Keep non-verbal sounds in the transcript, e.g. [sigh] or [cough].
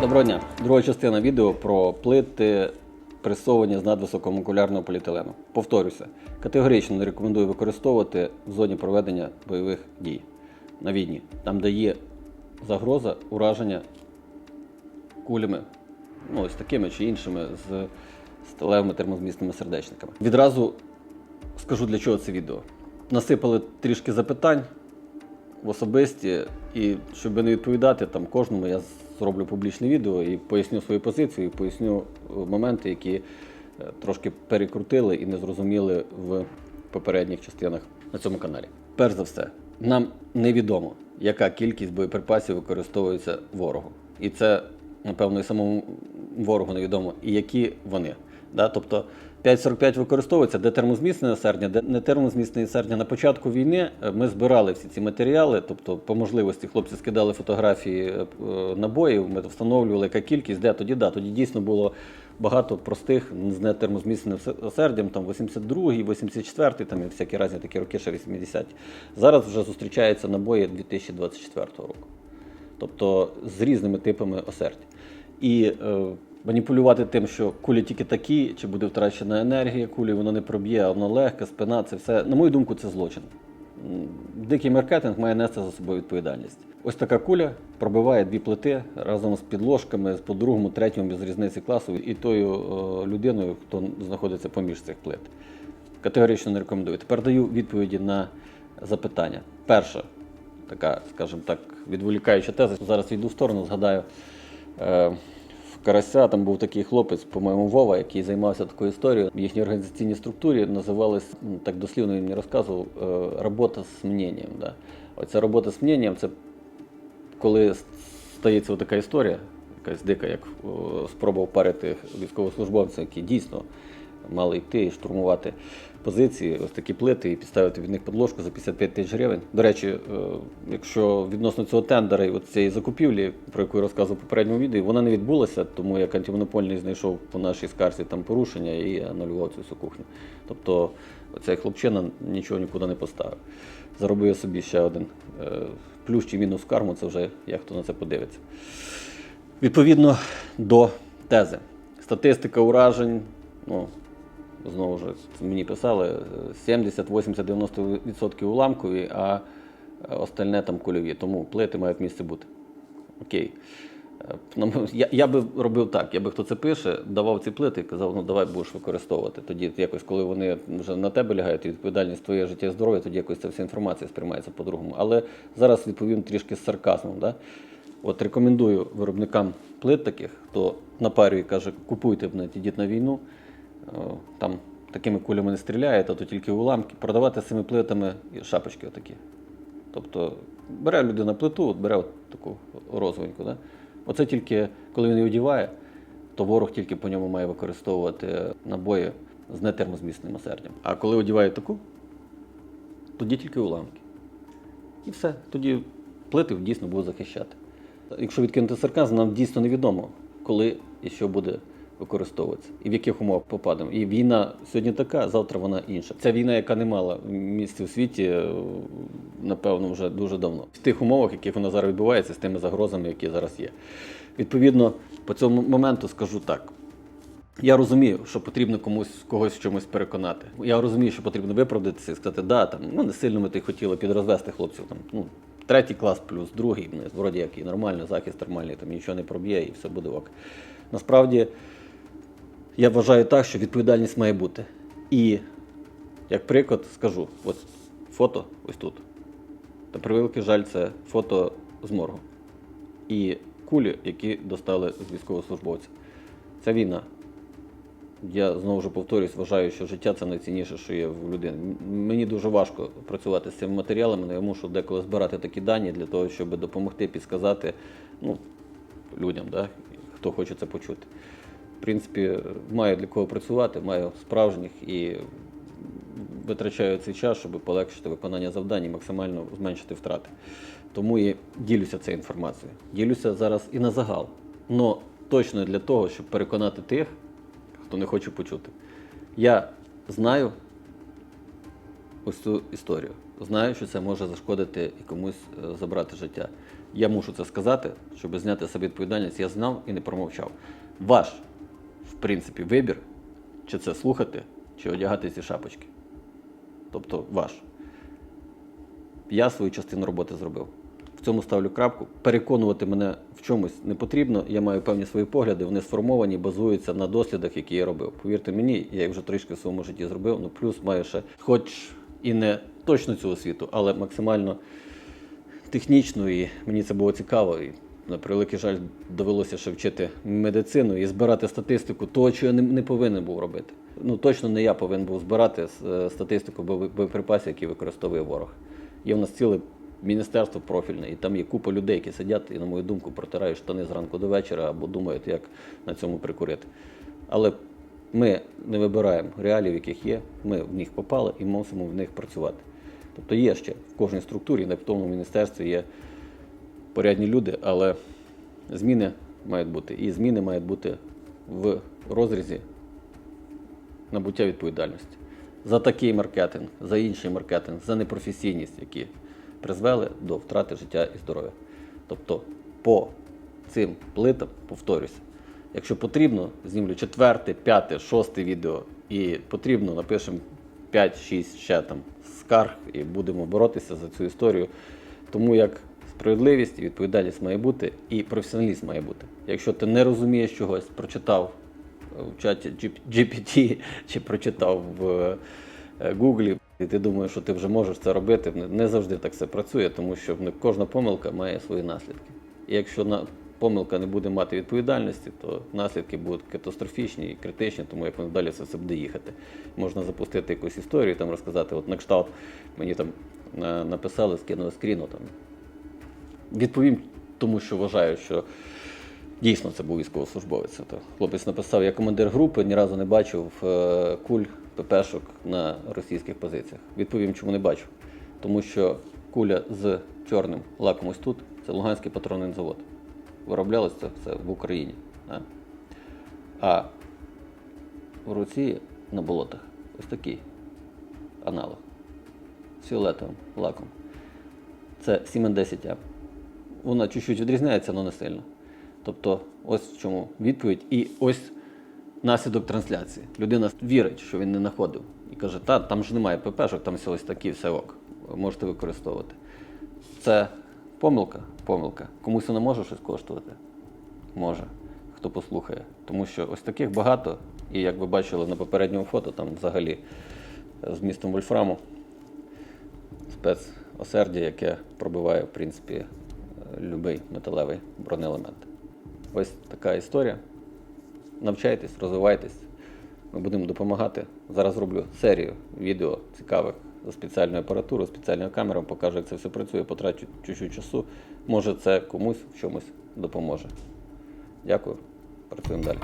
Доброго дня. Друга частина відео про плити пресовані з надвисокомокулярного поліетилену. Повторюся, категорично не рекомендую використовувати в зоні проведення бойових дій на війні, там, де є загроза ураження кулями, ну ось такими чи іншими з сталевими термозмісними сердечниками. Відразу скажу для чого це відео. Насипали трішки запитань в особисті, і щоб не відповідати там кожному, я зроблю публічне відео і поясню свою позицію, і поясню е, моменти, які е, трошки перекрутили і не зрозуміли в попередніх частинах на цьому каналі. Перш за все, нам невідомо, яка кількість боєприпасів використовується ворогу. І це, напевно, і самому ворогу невідомо, і які вони. Да? Тобто 5.45 використовується, де термозміцнене сердня, де не термозміцнене сердня. На початку війни е, ми збирали всі ці матеріали, тобто по можливості хлопці скидали фотографії е, е, набоїв, ми встановлювали, яка кількість, де тоді, да, тоді дійсно було багато простих з нетермозміцненим се- сердям, там 82-й, 84-й, там і всякі різні такі роки, ще 80-ті. Зараз вже зустрічаються набої 2024 року тобто з різними типами осердь. І маніпулювати тим, що кулі тільки такі, чи буде втрачена енергія кулі, воно не проб'є, а воно легке, спина, це все, на мою думку, це злочин. Дикий маркетинг має нести за собою відповідальність. Ось така куля пробиває дві плити разом з підложками, з по другому, третьому без різниці класу і тою е, людиною, хто знаходиться поміж цих плит. Категорично не рекомендую. Тепер даю відповіді на запитання. Перша, така, скажімо так, відволікаюча теза. Зараз йду в сторону, згадаю. Е, Карася там був такий хлопець, по-моєму, Вова, який займався такою історією. В їхній організаційній структурі називалась, так дослівно він мені розказував, е, робота з мненням. Да. Оця робота з мненням це коли стається така історія, якась дика, як спроба впарити військовослужбовця, які дійсно мали йти і штурмувати позиції, ось такі плити і підставити від них подложку за 55 тисяч гривень. До речі, е, якщо відносно цього тендера і цієї закупівлі, про яку я розказував в попередньому відео, вона не відбулася, тому як антимонопольний знайшов по нашій скарзі там порушення і анулював цю всю кухню. Тобто цей хлопчина нічого нікуди не поставив. Заробив собі ще один е, плюс чи мінус карму, це вже як хто на це подивиться. Відповідно до тези. Статистика уражень, ну, знову ж мені писали, е, 70, 80, 90% уламкові, а е, остальне там кульові. Тому плити мають місце бути. Окей. Е, ну, Я, я би робив так, я би хто це пише, давав ці плити і казав, ну давай будеш використовувати. Тоді якось, коли вони вже на тебе лягають, відповідальність твоє життя і здоров'я, тоді якось ця вся інформація сприймається по-другому. Але зараз відповім трішки з сарказмом. Да? От рекомендую виробникам плит таких, хто напарює, каже, купуйте блядь, ідіть на війну. Е, Там такими кулями не стріляють, а то тільки уламки. Продавати цими плитами шапочки отакі. Тобто бере людина плиту, от бере от таку розовеньку. Да? Оце тільки, коли він її одіває, то ворог тільки по ньому має використовувати набої з нетермозмісним осердям. А коли одіває таку, тоді тільки уламки. І все. Тоді плити дійсно будуть захищати. Якщо відкинути сарказм, нам дійсно невідомо, коли і що буде використовуватися, і в яких умовах попадемо. І війна сьогодні така, завтра вона інша. Ця війна, яка не мала місця у світі, е, напевно, вже дуже давно. В тих умовах, яких вона зараз відбувається, з тими загрозами, які зараз є. Відповідно, по цьому моменту скажу так. Я розумію, що потрібно комусь когось чомусь переконати. Я розумію, що потрібно виправдатися і сказати, да, там ну не сильно ми ти хотіли підрозвести хлопців. Там ну третій клас плюс другий, вроді як і нормально, захист нормальний, там нічого не проб'є і все буде ок. Насправді я вважаю так, що відповідальність має бути. І як приклад скажу, ось фото ось тут. Та превеликий жаль, це фото з моргу. І кулі, які достали з військовослужбовця. Ця війна. Я знову ж повторюсь, вважаю, що життя це найцінніше, що є в людини. Мені дуже важко працювати з цими матеріалами, але я мушу деколи збирати такі дані для того, щоб допомогти підсказати ну, людям, да, хто хоче це почути. В принципі, маю для кого працювати, маю справжніх і витрачаю цей час, щоб полегшити виконання завдань і максимально зменшити втрати. Тому і ділюся цією інформацією. Ділюся зараз і на загал. Но точно для того, щоб переконати тих, хто не хоче почути. Я знаю ось цю історію. знаю, що це може зашкодити і комусь е, забрати життя. Я мушу це сказати, щоб зняти себе відповідальність. Я знав і не промовчав. Ваш, принципі, вибір, чи це слухати, чи одягати ці шапочки. Тобто ваш. Я свою частину роботи зробив. В цьому ставлю крапку. Переконувати мене в чомусь не потрібно. Я маю певні свої погляди, вони сформовані, базуються на дослідах, які я робив. Повірте мені, я їх вже трішки в своєму житті зробив. Ну плюс маю ще, хоч і не точно цю освіту, але максимально технічну, і мені це було цікаво. І на превеликий жаль, довелося ще вчити медицину і збирати статистику того, що я не, не повинен був робити. Ну точно не я повинен був збирати е, статистику бо- боєприпасів, які використовує ворог. Є в нас ціле міністерство профільне, і там є купа людей, які сидять і, на мою думку, протирають штани зранку до вечора або думають, як на цьому прикурити. Але ми не вибираємо реалій, в яких є, ми в них попали і мусимо в них працювати. Тобто є ще в кожній структурі, на тому міністерстві є порядні люди, але зміни мають бути. І зміни мають бути в розрізі набуття відповідальності за такий маркетинг, за інший маркетинг, за непрофесійність, які призвели до втрати життя і здоров'я. Тобто по цим плитам, повторюся, якщо потрібно, знімлю четверте, п'яте, шосте відео і потрібно, напишемо 5-6 ще там скарг і будемо боротися за цю історію. Тому як справедливість відповідальність має бути, і професіоналізм має бути. Якщо ти не розумієш чогось, прочитав в чаті GPT [laughs] чи прочитав в е, Гуглі, і ти думаєш, що ти вже можеш це робити. Не- завжди так все працює, тому що кожна помилка має свої наслідки. І якщо помилка не буде мати відповідальності, то наслідки будуть катастрофічні і критичні, тому як воно далі все буде їхати. Можна запустити якусь історію, там розказати, от на кшталт мені там е, написали, скинули скріну там. Відповім, тому що вважаю, що Дійсно, це був військовослужбовець. То хлопець написав, я командир групи, ні разу не бачив е, куль ППшок на російських позиціях. Відповім, чому не бачив. Тому що куля з чорним лаком ось тут це Луганський патронний завод. Вироблялося це в Україні. Да? А в Росії на болотах ось такий аналог з фіолетовим лаком. Це 710 а Вона чуть-чуть відрізняється, але не сильно. Тобто, ось в чому відповідь. І ось наслідок трансляції. Людина вірить, що він не знаходив. І каже, та там ж немає ППшок, там все ось такі, все ок. Можете використовувати. Це помилка, помилка. Комусь вона може щось коштувати? Може, хто послухає. Тому що ось таких багато. І як ви бачили на попередньому фото, там взагалі е, з містом Вольфраму спецосердя, яке пробиває, в принципі, любий металевий бронеелемент. Ось така історія. Навчайтесь, розвивайтесь. Ми будемо допомагати. Зараз роблю серію відео цікавих за спеціальною апаратурою, спеціальною камерою, покажу, як це все працює, потрачу чуть-чуть часу. Може, це комусь в чомусь допоможе. Дякую. Працюємо далі.